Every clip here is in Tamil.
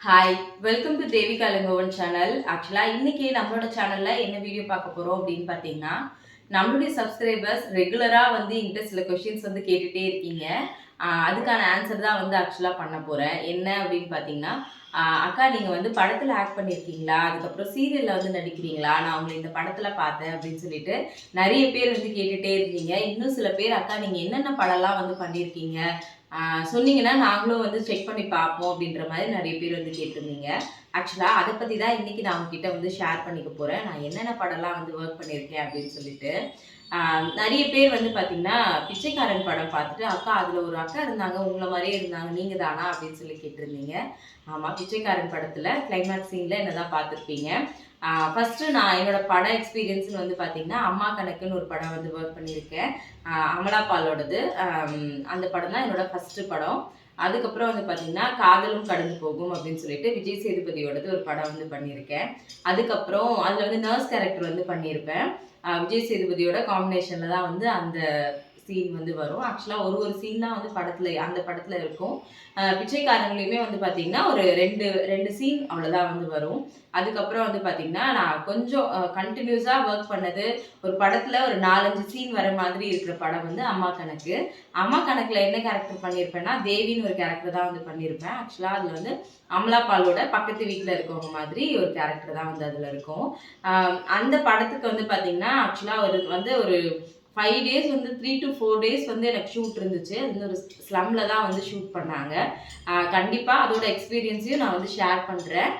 Hi welcome to Devika Langovan channel ஆக்சுவலாக இன்றைக்கி நம்மளோட சேனலில் என்ன வீடியோ பார்க்க போகிறோம் அப்படின்னு பார்த்தீங்கன்னா நம்மளுடைய சப்ஸ்கிரைபர்ஸ் ரெகுலராக வந்து என்கிட்ட சில கொஷின்ஸ் வந்து கேட்டுகிட்டே இருக்கீங்க. அதுக்கான ஆன்சர் தான் வந்து ஆக்சுவலாக பண்ண போகிறேன் என்ன அப்படின்னு பார்த்தீங்கன்னா அக்கா நீங்கள் வந்து படத்தில் ஆக்ட் பண்ணியிருக்கீங்களா அதுக்கப்புறம் சீரியலில் வந்து நடிக்கிறீங்களா? நான் உங்களை இந்த படத்தில் பார்த்தேன் அப்படின்னு சொல்லிட்டு நிறைய பேர் வந்து கேட்டுகிட்டே இருக்கீங்க. இன்னும் சில பேர் அக்கா நீங்கள் என்னென்ன படம்லாம் வந்து பண்ணியிருக்கீங்க சொன்னீங்கன்னா நாங்களும் வந்து செக் பண்ணி பார்ப்போம் அப்படின்ற மாதிரி நிறைய பேர் வந்து கேட்டிருந்தீங்க. ஆக்சுவலாக அதை பற்றி தான் இன்றைக்கி நான் உங்ககிட்ட வந்து ஷேர் பண்ணிக்க போகிறேன் நான் என்னென்ன படம்லாம் வந்து ஒர்க் பண்ணியிருக்கேன் அப்படின்னு சொல்லிட்டு. நிறைய பேர் வந்து பார்த்தீங்கன்னா பிச்சைக்காரன் படம் பார்த்துட்டு அக்கா அதில் ஒரு அக்கா இருந்தாங்க உங்களை மாதிரியே இருந்தாங்க நீங்கள் தானா? அப்படின்னு சொல்லி கேட்டிருந்தீங்க. ஆமாம் பிச்சைக்காரன் படத்தில் கிளைமேக்ஸ் சீனில் என்ன தான் பார்த்துருப்பீங்க. ஃபஸ்ட்டு நான் என்னோடய பட எக்ஸ்பீரியன்ஸ்னு வந்து பார்த்தீங்கன்னா அம்மா கணக்குன்னு ஒரு படம் வந்து ஒர்க் பண்ணியிருக்கேன். அமலாபாலோடது அமலா பாலோடது. அந்த படம் தான் என்னோடய ஃபஸ்ட்டு படம். அதுக்கப்புறம் வந்து பார்த்தீங்கன்னா காதலும் கடந்து போகும் அப்படின்னு சொல்லிட்டு விஜய் சேதுபதியோடது ஒரு படம் வந்து பண்ணியிருக்கேன். அதுக்கப்புறம் அதில் வந்து நர்ஸ் கேரக்டர் வந்து பண்ணியிருப்பேன். விஜய் சேதுபதியோட காம்பினேஷனில் தான் வந்து அந்த சீன் வந்து வரும். ஆக்சுவலாக ஒரு ஒரு சீன் தான் வந்து படத்தில் அந்த படத்தில் இருக்கும். பிச்சைக்காரங்களையுமே வந்து பார்த்தீங்கன்னா ஒரு ரெண்டு ரெண்டு சீன் அவ்வளோதான் வந்து வரும். அதுக்கப்புறம் வந்து பார்த்தீங்கன்னா நான் கொஞ்சம் கண்டினியூஸாக ஒர்க் பண்ணது ஒரு படத்தில் ஒரு நாலஞ்சு சீன் வர மாதிரி இருக்கிற படம் வந்து அம்மா கணக்கு. அம்மா கணக்கில் என்ன கேரக்டர் பண்ணியிருப்பேன்னா தேவின்னு ஒரு கேரக்டர் தான் வந்து பண்ணியிருப்பேன் ஆக்சுவலாக அதில் வந்து அமலா பாலோட பக்கத்து வீட்டில் இருக்கவங்க மாதிரி ஒரு கேரக்டர் தான் வந்து அதில் இருக்கும். அந்த படத்துக்கு வந்து பார்த்தீங்கன்னா ஆக்சுவலாக ஒரு வந்து ஒரு ஃபைவ் டேஸ் வந்து த்ரீ டு ஃபோர் டேஸ் வந்து எனக்கு ஷூட் இருந்துச்சு. அது ஒரு ஸ்லம்ல தான் வந்து ஷூட் பண்ணாங்க. கண்டிப்பாக அதோட எக்ஸ்பீரியன்ஸையும் நான் வந்து ஷேர் பண்ணுறேன்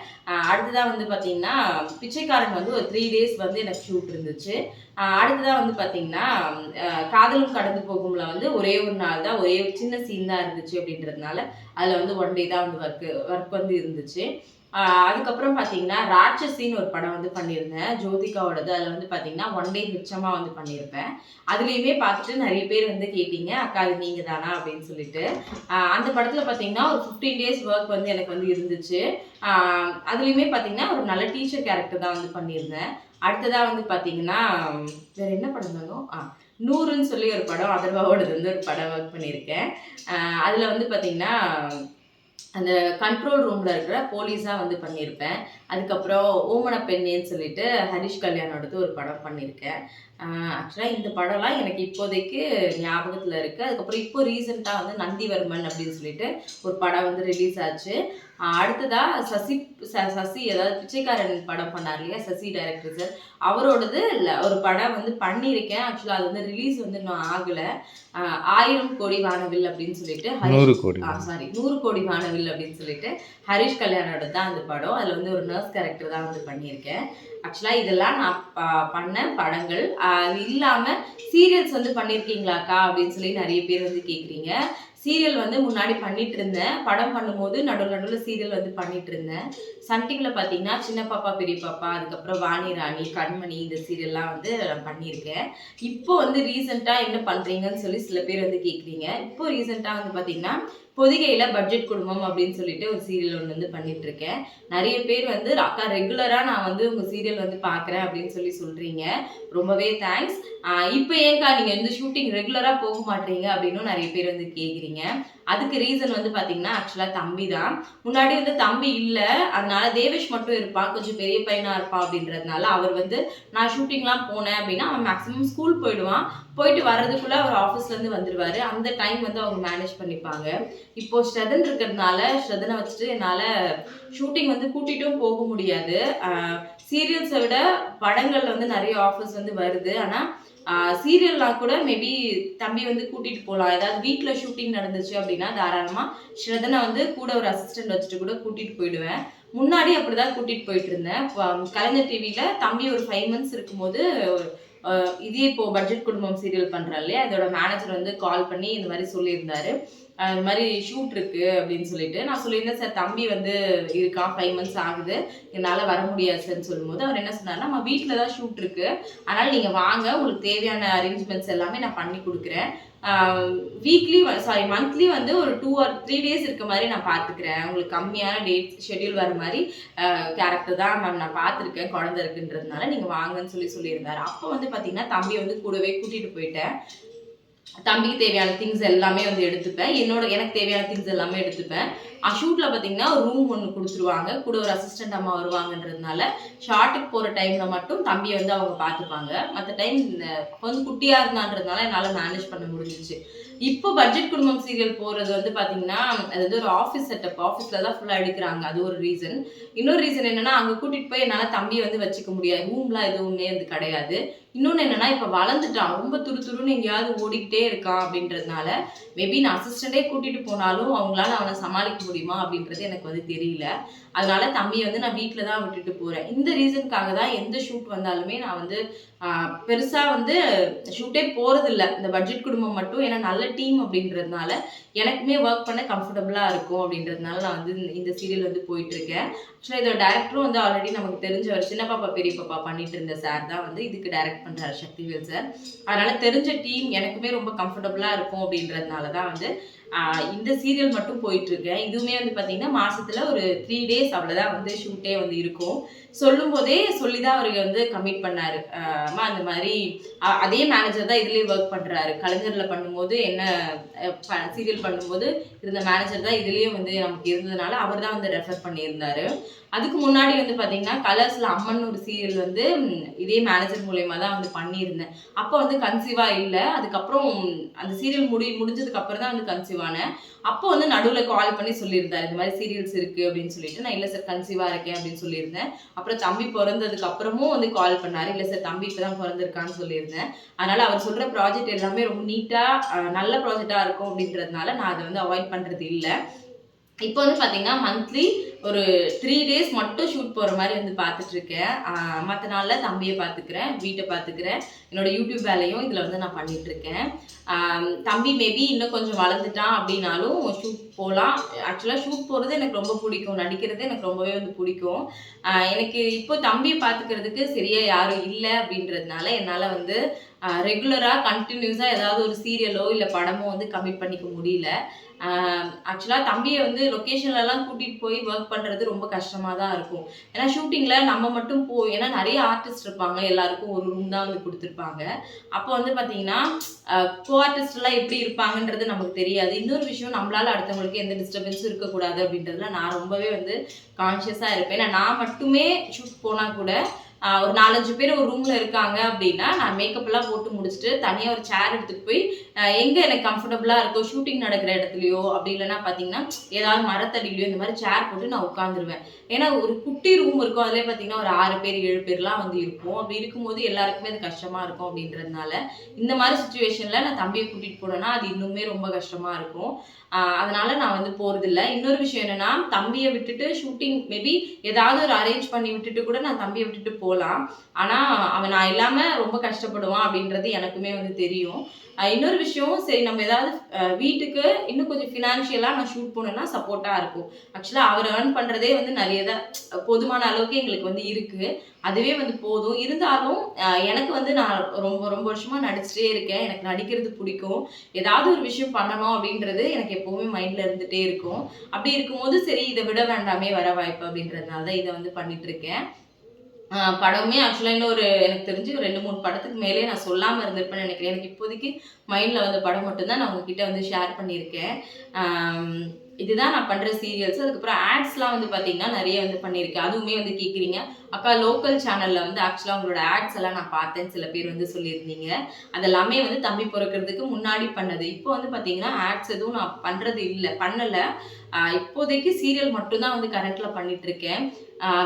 அடுத்ததாக வந்து பார்த்தீங்கன்னா பிச்சைக்காரன் வந்து ஒரு த்ரீ டேஸ் வந்து எனக்கு ஷூட் இருந்துச்சு. அடுத்ததாக வந்து பார்த்தீங்கன்னா காதலும் கடந்து போகும்ல வந்து ஒரே ஒரு நாள் தான் ஒரே சின்ன சீன் தான் இருந்துச்சு அப்படின்றதுனால அதில் வந்து ஒன் டே தான் வந்து ஒர்க்கு ஒர்க் வந்து இருந்துச்சு. அதுக்கப்புறம் பார்த்தீங்கன்னா ராட்சசின்னு ஒரு படம் வந்து பண்ணியிருந்தேன். ஜோதிகாவோடது. அதில் வந்து பார்த்தீங்கன்னா ஒன் டே மிச்சமாக வந்து பண்ணியிருப்பேன். அதுலேயுமே பார்த்துட்டு நிறைய பேர் வந்து கேட்டீங்க. அக்கா அது நீங்கள் தானா? அப்படின்னு சொல்லிட்டு. அந்த படத்தில் பார்த்தீங்கன்னா ஒரு ஃபிஃப்டீன் டேஸ் ஒர்க் வந்து எனக்கு வந்து இருந்துச்சு. அதுலேயுமே பார்த்தீங்கன்னா ஒரு நல்ல டீச்சர் கேரக்டர் தான் வந்து பண்ணியிருந்தேன். அடுத்ததாக வந்து பார்த்தீங்கன்னா வேறு என்ன படம் தானோ ஆ நூறுன்னு சொல்லி ஒரு படம் அதர்வாவோடது வந்து ஒரு படம் ஒர்க் பண்ணியிருக்கேன். அதில் வந்து பார்த்தீங்கன்னா அந்த கண்ட்ரோல் ரூமில் இருக்கிற போலீஸாக வந்து பண்ணியிருப்பேன். அதுக்கப்புறம் ஓமன பெண்ணேன்னு சொல்லிட்டு ஹரிஷ் கல்யாணோடது ஒரு படம் பண்ணியிருக்கேன். ஆக்சுவலாக இந்த படம்லாம் எனக்கு இப்போதைக்கு ஞாபகத்தில் இருக்குது அதுக்கப்புறம் இப்போ ரீசெண்டாக வந்து நந்திவர்மன் அப்படின்னு சொல்லிட்டு ஒரு படம் வந்து ரிலீஸ் ஆச்சு. ஆஹ் அடுத்ததா சசி ச- சசி அதாவது பிச்சைக்காரன் படம் பண்ணார் இல்லையா சசி டைரக்டர் சார் அவரோடது இல்ல ஒரு படம் வந்து பண்ணியிருக்கேன். ஆக்சுவலாக அது வந்து ரிலீஸ் வந்து இன்னும் ஆகலை. ஆயிரம் கோடி வானவில் அப்படின்னு சொல்லிட்டு ஹரிஷ் நூறு கோடி சாரி நூறு கோடி வானவில் அப்படின்னு சொல்லிட்டு ஹரிஷ் கல்யாணோட தான் அந்த படம். அதில் வந்து ஒரு நர்ஸ் கேரக்டர் தான் வந்து பண்ணியிருக்கேன். ஆக்சுவலாக இதெல்லாம் நான் பண்ண படங்கள். அது இல்லாமல் சீரியல்ஸ் வந்து பண்ணியிருக்கீங்களாக்கா அப்படின்னு சொல்லி நிறைய பேர் வந்து கேட்குறீங்க சீரியல் வந்து முன்னாடி பண்ணிட்டு இருந்தேன் படம் பண்ணும்போது நடுவில் நடுவில் சீரியல் வந்து பண்ணிட்டு இருந்தேன் சன்டிங்கில் பார்த்தீங்கன்னா சின்ன பாப்பா பெரிய பாப்பா அதுக்கப்புறம் வாணி ராணி கண்மணி இந்த சீரியல்லாம் வந்து நான் பண்ணியிருக்கேன். இப்போ வந்து ரீசெண்டாக என்ன பண்ணுறீங்கன்னு சொல்லி சில பேர் வந்து கேட்குறீங்க இப்போ ரீசெண்டாக வந்து பார்த்தீங்கன்னா பொதிகையில் பட்ஜெட் குடும்பம் அப்படின்னு சொல்லிட்டு ஒரு சீரியல் ஒன்று வந்து பண்ணிட்டு இருக்கேன் நிறைய பேர் வந்து அக்கா ரெகுலராக நான் வந்து உங்கள் சீரியல் வந்து பார்க்குறேன் அப்படின்னு சொல்லி சொல்கிறீங்க ரொம்பவே தேங்க்ஸ் இப்போ ஏன்க்கா நீங்கள் வந்து ஷூட்டிங் ரெகுலராக போக மாட்டீங்க அப்படின்னும் நிறைய பேர் வந்து கேட்குறீங்க அதுக்கு ரீசன் வந்து பார்த்தீங்கன்னா ஆக்சுவலாக தம்பி தான் முன்னாடி வந்து தம்பி இல்லை. அதனால தேவேஷ் மட்டும் இருப்பான் கொஞ்சம் பெரிய பையனாக இருப்பான் அப்படின்றதுனால அவர் வந்து நான் ஷூட்டிங்லாம் போனேன் அப்படின்னா அவன் மேக்ஸிமம் ஸ்கூல் போயிடுவான். போயிட்டு வர்றதுக்குள்ளே அவர் ஆஃபீஸ்லேருந்து வந்துடுவார் அந்த டைம் வந்து அவங்க மேனேஜ் பண்ணிப்பாங்க. இப்போது ஸ்ரதன் இருக்கிறதுனால ஸ்ரதனை வச்சுட்டு என்னால் ஷூட்டிங் வந்து கூட்டிகிட்டும் போக முடியாது. சீரியல்ஸை விட படங்களில் வந்து நிறைய ஆஃபர்ஸ் வந்து வருது. ஆனால் சீரியல்லாம் கூட மேபி தம்பி வந்து கூட்டிட்டு போகலாம் ஏதாவது வீட்டில் ஷூட்டிங் நடந்துச்சு அப்படின்னா தாராளமாக ஸ்ரதனை வந்து கூட ஒரு அசிஸ்டன்ட் வச்சுட்டு கூட கூட்டிட்டு போயிடுவேன். முன்னாடி அப்படி தான் போயிட்டு இருந்தேன். கலைஞர் டிவியில் தம்பி ஒரு ஃபைவ் மந்த்ஸ் இருக்கும்போது இதே இப்போ பட்ஜெட் குடும்பம் சீரியல் பண்ணுறா இல்லையா? அதோட மேனேஜர் வந்து கால் பண்ணி இந்த மாதிரி சொல்லியிருந்தாரு. இது மாதிரி ஷூட் இருக்குது அப்படின்னு சொல்லிட்டு நான் சொல்லியிருந்தேன் சார் தம்பி வந்து இருக்கான் ஃபைவ் மந்த்ஸ் ஆகுது. என்னால் வர முடியாது சார்னு சொல்லும்போது அவர் என்ன சொன்னார் நம்ம வீட்டில் தான் ஷூட் இருக்குது அதனால் நீங்கள் வாங்க. உங்களுக்கு தேவையான அரேஞ்ச்மெண்ட்ஸ் எல்லாமே நான் பண்ணி கொடுக்குறேன். வீக்லி சாரி மந்த்லி வந்து ஒரு டூ ஆர் த்ரீ டேஸ் இருக்க மாதிரி நான் பார்த்துக்கிறேன் உங்களுக்கு கம்மியான டேட் ஷெட்யூல் வர மாதிரி கேரக்டர் தான் மேம் நான் பார்த்துருக்கேன் குழந்தை இருக்குன்றதுனால நீங்கள் வாங்கன்னு சொல்லி சொல்லியிருந்தாரு. அப்போ வந்து பார்த்தீங்கன்னா தம்பி வந்து கூடவே கூட்டிகிட்டு போயிட்டேன். தம்பிக்கு தேவையான திங்ஸ் எல்லாமே வந்து எடுத்துப்பேன். என்னோட எனக்கு தேவையான திங்ஸ் எல்லாமே எடுத்துப்பேன். அஷூட்டில் பார்த்தீங்கன்னா ஒரு ரூம் ஒன்று கொடுத்துருவாங்க. கூட ஒரு அசிஸ்டன்ட் அம்மா வருவாங்கன்றதுனால ஷார்ட்டுக்கு போகிற டைமில் மட்டும் தம்பியை வந்து அவங்க பார்த்துப்பாங்க மற்ற டைம் கொஞ்சம் குட்டியாக இருந்தான்றதுனால என்னால் மேனேஜ் பண்ண முடிஞ்சிச்சு. இப்போ பட்ஜெட் குடும்பம் சீரியல் போகிறது வந்து பார்த்தீங்கன்னா அது வந்து ஒரு ஆஃபீஸ் செட்டப் ஆஃபீஸில் தான் ஃபுல்லாக எடுக்கிறாங்க. அது ஒரு ரீசன் இன்னொரு ரீசன் என்னன்னா அங்கே கூட்டிகிட்டு போய் என்னால் தம்பியை வந்து வச்சுக்க முடியாது. ரூம்லாம் எதுவுமே வந்து கிடையாது. இன்னொன்று என்னன்னா இப்போ வளர்ந்துட்டான் ரொம்ப துரு துருன்னு எங்கேயாவது ஓடிக்கிட்டே இருக்கான் அப்படின்றதுனால மேபி நான் அசிஸ்டண்டே கூட்டிகிட்டு போனாலும் அவங்களால அவனை சமாளிக்க முடியுமா அப்படின்றது எனக்கு வந்து தெரியல. அதனால தம்பியை வந்து நான் வீட்டில் தான் விட்டுட்டு போகிறேன் இந்த ரீசனுக்காக தான் எந்த ஷூட் வந்தாலுமே நான் வந்து பெருசாக வந்து ஷூட்டே போகிறதில்ல இந்த பட்ஜெட் குடும்பம் மட்டும் ஏன்னா நல்ல டீம் அப்படின்றதுனால எனக்குமே ஒர்க் பண்ண கம்ஃபர்டபுளாக இருக்கும் அப்படின்றதுனால நான் வந்து இந்த- சீரியல் வந்து போயிட்டுருக்கேன் ஆக்சுவலாக இதோட டேரக்டரும் வந்து ஆல்ரெடி நமக்கு தெரிஞ்சவர் சின்ன பாப்பா பெரிய பாப்பா பண்ணிட்டு இருந்த சார் தான் வந்து இதுக்கு கனெக்ட் பண்ணுறாரு சக்திவேல் சார் அதனால தெரிஞ்ச டீம் எனக்குமே ரொம்ப கம்ஃபர்டபுளாக இருக்கும் அப்படின்றதுனால தான் வந்து ஆஹ் இந்த சீரியல் மட்டும் போயிட்டு இருக்கேன். இதுவுமே வந்து பார்த்திங்கன்னா மாசத்துல ஒரு த்ரீ டேஸ் அவ்வளோதான் வந்து ஷூட்டே வந்து இருக்கும். சொல்லும் போதே சொல்லி தான் வந்து கமிட் பண்ணாரு. அம்மா அந்த மாதிரி அதே மேனேஜர் தான் இதுலேயே ஒர்க் பண்றாரு. கலைஞர்ல பண்ணும்போது என்ன சீரியல் பண்ணும்போது இருந்த மேனேஜர் தான் இதுலேயும் வந்து நமக்கு இருந்ததுனால அவர் தான் வந்து ரெஃபர் பண்ணியிருந்தாரு. அதுக்கு முன்னாடி வந்து பார்த்தீங்கன்னா கலர்ஸில் அம்மன் ஒரு சீரியல் வந்து இதே மேனேஜர் மூலயமா தான் வந்து பண்ணியிருந்தேன். அப்போ வந்து கன்சீவாக இல்லை. அதுக்கப்புறம் அந்த சீரியல் முடி முடிஞ்சதுக்கு அப்புறம் தான் வந்து கன்சீவ் ஆனேன் அப்போ வந்து நடுவில் கால் பண்ணி சொல்லியிருந்தார் இந்த மாதிரி சீரியல்ஸ் இருக்கு அப்படின்னு சொல்லிட்டு. நான் இல்லை சார் கன்சீவாக இருக்கேன் அப்படின்னு சொல்லியிருந்தேன். அப்புறம் தம்பி பிறந்ததுக்கு அப்புறமும் வந்து கால் பண்ணாரு. இல்லை சார் தம்பி இப்போ தான் பிறந்திருக்கான்னு சொல்லியிருந்தேன். அதனால அவர் சொல்ற ப்ராஜெக்ட் எல்லாமே ரொம்ப நீட்டா நல்ல ப்ராஜெக்டா இருக்கும் அப்படின்றதுனால நான் அதை வந்து அவாய்ட் பண்றது இல்லை. இப்போ வந்து பார்த்தீங்கன்னா மந்த்லி ஒரு த்ரீ டேஸ் மட்டும் ஷூட் போகிற மாதிரி வந்து பார்த்துட்ருக்கேன் மற்ற நாளில் தம்பியை பார்த்துக்கிறேன் வீட்டை பார்த்துக்கிறேன் என்னோடய யூடியூப் வேலையும் இதில் வந்து நான் பண்ணிகிட்ருக்கேன் தம்பி மேபி இன்னும் கொஞ்சம் வளர்ந்துட்டான் அப்படின்னாலும் ஷூட் போகலாம் ஆக்சுவலாக ஷூட் போகிறது எனக்கு ரொம்ப பிடிக்கும். நடிக்கிறது எனக்கு ரொம்பவே வந்து பிடிக்கும். எனக்கு இப்போ தம்பியை பார்த்துக்கிறதுக்கு சரியாக யாரும் இல்லை அப்படின்றதுனால என்னால் வந்து ரெகுலராக கண்டினியூஸாக ஏதாவது ஒரு சீரியலோ இல்லை படமோ வந்து கமிட் பண்ணிக்க முடியல. ஆக்சுவலாக தம்பியை வந்து லொக்கேஷன்லலாம் கூட்டிகிட்டு போய் ஒர்க் பண்ணுறது ரொம்ப கஷ்டமாக தான் இருக்கும். ஏன்னா ஷூட்டிங்கில் நம்ம மட்டும் போ ஏன்னா நிறைய ஆர்டிஸ்ட் இருப்பாங்க. எல்லாருக்கும் ஒரு ரூம் தான் வந்து கொடுத்துருப்பாங்க. அப்போ வந்து பார்த்தீங்கன்னா கோ ஆர்டிஸ்ட்லாம் எப்படி இருப்பாங்கன்றது நமக்கு தெரியாது. இன்னொரு விஷயம் நம்மளால் அடுத்தவங்களுக்கு எந்த டிஸ்டர்பன்ஸும் இருக்கக்கூடாது அப்படின்றதுல நான் ரொம்பவே வந்து கான்ஷியஸாக இருப்பேன். ஏன்னா நான் மட்டுமே ஷூட் போனால் கூட ஒரு நாலஞ்சு பேர் ஒரு ரூம்ல இருக்காங்க அப்படின்னா நான் மேக்கப் எல்லாம் போட்டு முடிச்சுட்டு தனியாக ஒரு சேர் எடுத்துட்டு போய் எங்கே எங்க எனக்கு கம்ஃபர்டபுளா இருக்கோ ஷூட்டிங் நடக்கிற இடத்துலயோ அப்படி இல்லைன்னா பார்த்தீங்கன்னா ஏதாவது மரத்தடியிலையோ இந்த மாதிரி சேர் போட்டு நான் உட்காந்துருவேன் ஏன்னா ஒரு குட்டி ரூம் இருக்கும். அதுலேயே பார்த்தீங்கன்னா ஒரு ஆறு பேர் ஏழு பேர்லாம் வந்து இருக்கும் அப்படி இருக்கும்போது எல்லாருக்குமே அது கஷ்டமா இருக்கும் அப்படின்றதுனால இந்த மாதிரி சுச்சுவேஷன்ல நான் தம்பியை கூட்டிட்டு போனேன்னா அது இன்னுமே ரொம்ப கஷ்டமா இருக்கும். அதனால் அதனால நான் வந்து போறதில்ல. இன்னொரு விஷயம் என்னன்னா தம்பியை விட்டுட்டு ஷூட்டிங் மேபி ஏதாவது ஒரு அரேஞ்ச் பண்ணி விட்டுட்டு கூட நான் தம்பியை விட்டுட்டு போகலாம் ஆனால் அவன் நான் இல்லாமல் ரொம்ப கஷ்டப்படுவான் அப்படின்றது எனக்குமே வந்து தெரியும். இன்னொரு விஷயம் சரி நம்ம ஏதாவது வீட்டுக்கு இன்னும் கொஞ்சம் ஃபினான்ஷியலாக நான் ஷூட் போனேன்னா சப்போர்ட்டாக இருக்கும். ஆக்சுவலாக அவர் ஏர்ன் பண்ணுறதே வந்து நிறைய தான் போதுமான அளவுக்கு எங்களுக்கு வந்து இருக்குது அதுவே வந்து போதும். இருந்தாலும் எனக்கு வந்து நான் ரொம்ப ரொம்ப வருஷமாக நடிச்சிட்டே இருக்கேன். எனக்கு நடிக்கிறது பிடிக்கும். ஏதாவது ஒரு விஷயம் பண்ணணும் அப்படின்றது எனக்கு எப்போவுமே மைண்டில் இருந்துகிட்டே இருக்கும். அப்படி இருக்கும்போது சரி இதை விட வேண்டாமே வர வாய்ப்பு அப்படின்றதுனால தான் இதை வந்து பண்ணிகிட்ருக்கேன் படமே ஆக்சுவலாக இன்னும் ஒரு எனக்கு தெரிஞ்சு ஒரு ரெண்டு மூணு படத்துக்கு மேலே நான் சொல்லாமல் இருந்திருப்பேன்னு நினைக்கிறேன். எனக்கு இப்போதைக்கு மைண்டில் வந்த படம் மட்டும்தான் நான் உங்ககிட்ட வந்து ஷேர் பண்ணியிருக்கேன். இதுதான் நான் பண்ணுற சீரியல்ஸ் அதுக்கப்புறம் ஆட்ஸ்லாம் வந்து பார்த்தீங்கன்னா நிறைய வந்து பண்ணியிருக்கேன். அதுவுமே வந்து கேட்குறீங்க அக்கா லோக்கல் சேனலில் வந்து ஆக்சுவலாக உங்களோட ஆட்ஸ் எல்லாம் நான் பார்த்தேன் சில பேர் வந்து சொல்லியிருந்தீங்க. அதெல்லாமே வந்து தம்பி பிறக்கிறதுக்கு முன்னாடி பண்ணது. இப்போ வந்து பார்த்தீங்கன்னா ஆட்ஸ் எதுவும் நான் பண்ணுறது இல்லை பண்ணலை. இப்போதைக்கு சீரியல் மட்டும்தான் வந்து கரண்ட்டில் பண்ணிகிட்ருக்கேன்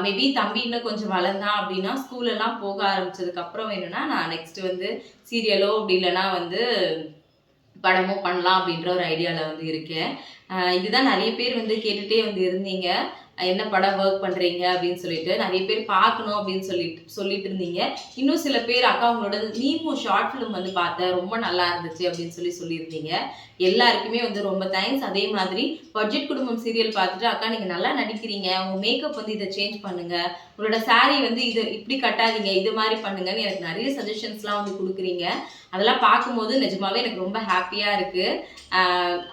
மேபி தம்பி இன்னும் கொஞ்சம் வளர்ந்தான் அப்படின்னா ஸ்கூல் எல்லாம் போக ஆரம்பிச்சதுக்கு அப்புறம் வேணும்னா நான் நெக்ஸ்ட் வந்து சீரியலோ அப்படி இல்லைன்னா வந்து படமோ பண்ணலாம் அப்படின்ற ஒரு ஐடியாவில் வந்து இருக்கேன். இதுதான் நிறைய பேர் வந்து கேட்டுகிட்டே வந்து இருந்தீங்க. என்ன படம் ஒர்க் பண்ணுறீங்க அப்படின்னு சொல்லிட்டு நிறைய பேர் பார்க்கணும் அப்படின்னு சொல்லிட்டு சொல்லிட்டு இருந்தீங்க. இன்னும் சில பேர் அக்கா உங்களோட நீமும் ஷார்ட் ஃபிலிம் வந்து பார்த்தேன். ரொம்ப நல்லா இருந்துச்சு அப்படின்னு சொல்லி சொல்லியிருந்தீங்க. எல்லாருக்குமே வந்து ரொம்ப தேங்க்ஸ் அதே மாதிரி பட்ஜெட் குடும்பம் சீரியல் பார்த்துட்டு அக்கா நீங்கள் நல்லா நடிக்கிறீங்க. உங்கள் மேக்கப் வந்து இதை சேஞ்ச் பண்ணுங்க. உங்களோட saree வந்து இது இப்படி கட்டாதீங்க இது மாதிரி பண்ணுங்கன்னு எனக்கு நிறைய சஜஷன்ஸ்லாம் வந்து கொடுக்குறீங்க. அதெல்லாம் பார்க்கும்போது நிஜமாவே எனக்கு ரொம்ப ஹாப்பியாக இருக்குது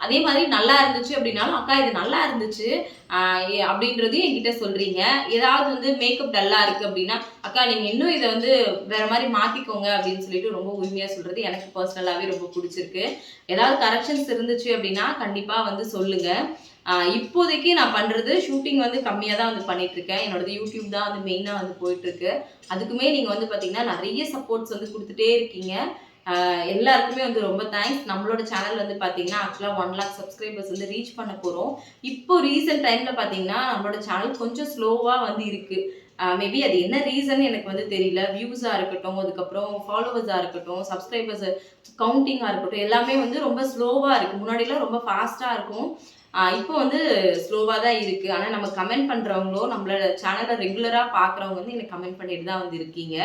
அதே மாதிரி நல்லா இருந்துச்சு அப்படின்னாலும் அக்கா இது நல்லா இருந்துச்சு. அப்படின்றது அப்படின்றதையும் என்கிட்ட சொல்கிறீங்க ஏதாவது வந்து மேக்கப் டல்லாக இருக்குது அப்படின்னா அக்கா நீங்கள் இன்னும் இதை வந்து வேற மாதிரி மாற்றிக்கோங்க அப்படின்னு சொல்லிட்டு ரொம்ப உரிமையாக சொல்கிறது எனக்கு பர்சனலாகவே ரொம்ப பிடிச்சிருக்கு. ஏதாவது கரெக்ஷன்ஸ் இருந்துச்சு அப்படின்னா கண்டிப்பாக வந்து சொல்லுங்கள் இப்போதைக்கு நான் பண்ணுறது ஷூட்டிங் வந்து கம்மியாக தான் வந்து பண்ணிகிட்ருக்கேன் இருக்கேன் யூடியூப் தான் வந்து மெயினாக வந்து போயிட்டுருக்கு. அதுக்குமே நீங்கள் வந்து பார்த்தீங்கன்னா நிறைய சப்போர்ட்ஸ் வந்து கொடுத்துட்டே இருக்கீங்க. எல்லாருக்குமே வந்து ரொம்ப தேங்க்ஸ் நம்மளோட சேனல் வந்து பார்த்தீங்கன்னா ஆக்சுவலாக ஒன் லேக் சப்ஸ்கிரைபர்ஸ் வந்து ரீச் பண்ண போறோம். இப்போ ரீசெண்ட் டைம்ல பாத்தீங்கன்னா நம்மளோட சேனல் கொஞ்சம் ஸ்லோவா வந்து இருக்கு. மேபி அது என்ன ரீசன் எனக்கு வந்து தெரியல. வியூஸாக இருக்கட்டும் அதுக்கப்புறம் ஃபாலோவர்ஸாக இருக்கட்டும் சப்ஸ்கிரைபர்ஸ் கவுண்டிங்காக இருக்கட்டும் எல்லாமே வந்து ரொம்ப ஸ்லோவாக இருக்குது முன்னாடிலாம் ரொம்ப ஃபாஸ்ட்டாக இருக்கும். இப்போ வந்து ஸ்லோவாக தான் இருக்குது ஆனால் நம்ம கமெண்ட் பண்ணுறவங்களோ நம்மளோட சேனலை ரெகுலராக பார்க்குறவங்க வந்து எனக்கு கமெண்ட் பண்ணிட்டு தான் வந்து இருக்கீங்க.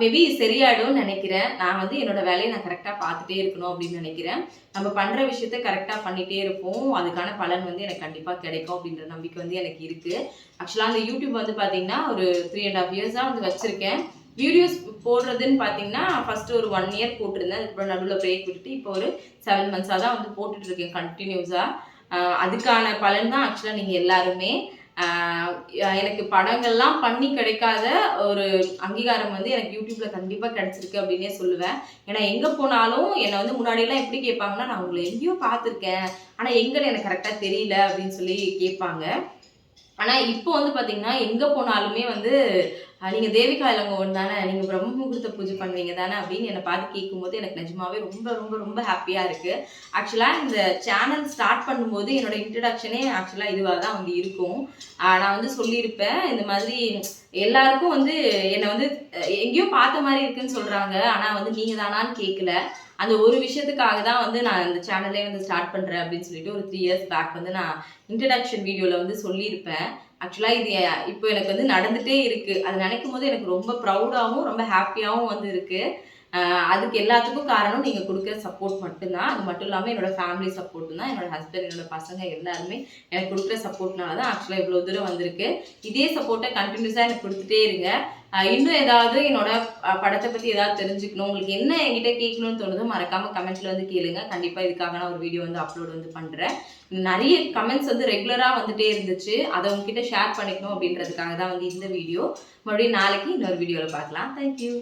மேபி சரியாயிடும் நினைக்கிறேன். நான் வந்து என்னோட வேலையை நான் கரெக்டாக பார்த்துட்டே இருக்கணும் அப்படின்னு நினைக்கிறேன். நம்ம பண்ணுற விஷயத்த கரெக்டாக பண்ணிகிட்டே இருப்போம். அதுக்கான பலன் வந்து எனக்கு கண்டிப்பாக கிடைக்கும் அப்படின்ற நம்பிக்கை வந்து எனக்கு இருக்குது ஆக்சுவலாக அந்த யூடியூப் வந்து பார்த்தீங்கன்னா ஒரு த்ரீ அண்ட் ஹாஃப் இயர்ஸாக வந்து வச்சுருக்கேன். வீடியோஸ் போடுறதுன்னு பார்த்தீங்கன்னா ஃபஸ்ட்டு ஒரு ஒன் இயர் போட்டிருந்தேன். அதுக்கப்புறம் நடுவில் பிரேக் விட்டுட்டு இப்போ ஒரு செவன் மந்த்ஸாக தான் வந்து போட்டுட்ருக்கேன் கண்டினியூஸாக அதுக்கான பலன் தான் ஆக்சுவலாக நீங்கள் எல்லாருமே எனக்கு படங்கள்லாம் பண்ணி கிடைக்காத ஒரு அங்கீகாரம் வந்து எனக்கு யூடியூப்ல கண்டிப்பாக கிடைச்சிருக்கு அப்படின்னே சொல்லுவேன். ஏன்னா எங்கே போனாலும் என்னை வந்து முன்னாடியெல்லாம் எப்படி கேட்பாங்கன்னா நான் உங்களை எங்கேயோ பார்த்துருக்கேன். ஆனால் எங்கன்னு எனக்கு கரெக்டாக தெரியல அப்படின்னு சொல்லி கேட்பாங்க. ஆனால் இப்போ வந்து பார்த்தீங்கன்னா எங்கே போனாலுமே வந்து நீங்கள் நீங்க தேவிகா இளங்கோவன் தானே? நீங்க பிரம்ம முகூர்த்த பூஜை பண்ணுவீங்க தானே அப்படின்னு என்னை பார்த்து கேட்கும்போது எனக்கு நிஜமாவே ரொம்ப ரொம்ப ரொம்ப ஹாப்பியா இருக்கு. ஆக்சுவலா இந்த சேனல் ஸ்டார்ட் பண்ணும்போது என்னோட இன்ட்ரடக்ஷனே ஆக்சுவலா இதுவாக தான் வந்து இருக்கும். நான் வந்து சொல்லியிருப்பேன். இந்த மாதிரி எல்லாருக்கும் வந்து என்னை வந்து எங்கேயோ பார்த்த மாதிரி இருக்குன்னு சொல்றாங்க. ஆனா வந்து நீங்க தானான்னு கேட்கல அந்த ஒரு விஷயத்துக்காக தான் வந்து நான் இந்த சேனலே வந்து ஸ்டார்ட் பண்ணுறேன் அப்படின்னு சொல்லிட்டு ஒரு த்ரீ இயர்ஸ் பேக் வந்து நான் இன்ட்ரடக்ஷன் வீடியோவில் வந்து சொல்லியிருப்பேன். ஆக்சுவலாக இது இப்போ எனக்கு வந்து நடந்துகிட்டே இருக்குது அது நினைக்கும் போது எனக்கு ரொம்ப ப்ரௌடாகவும் ரொம்ப ஹாப்பியாகவும் வந்து இருக்குது அதுக்கு எல்லாத்துக்கும் காரணம் நீங்கள் கொடுக்குற சப்போர்ட் மட்டும்தான். அது மட்டும் இல்லாமல் என்னோடய ஃபேமிலி சப்போர்ட்டு தான். என்னோட ஹஸ்பண்ட் என்னோட பசங்க எல்லாருமே எனக்கு கொடுக்குற சப்போர்ட்னால தான் ஆக்சுவலாக இவ்வளோ தூரம் வந்திருக்கு. இதே சப்போர்ட்டை கண்டினியூஸாக எனக்கு கொடுத்துட்டே இருங்க. இன்னும் ஏதாவது என்னோட படத்தை பற்றி ஏதாவது தெரிஞ்சுக்கணும் உங்களுக்கு என்ன என்கிட்ட கேட்கணும்னு தோணுதோ மறக்காம கமெண்ட்ஸில் வந்து கேளுங்க. கண்டிப்பாக இதுக்காக நான் ஒரு வீடியோ வந்து அப்லோட் வந்து பண்ணுறேன் நிறைய கமெண்ட்ஸ் வந்து ரெகுலராக வந்துட்டே இருந்துச்சு. அதை உங்ககிட்ட ஷேர் பண்ணிக்கணும் அப்படின்றதுக்காக தான் வந்து இந்த வீடியோ மறுபடியும் நாளைக்கு இன்னொரு வீடியோவில் பார்க்கலாம். தேங்க்யூ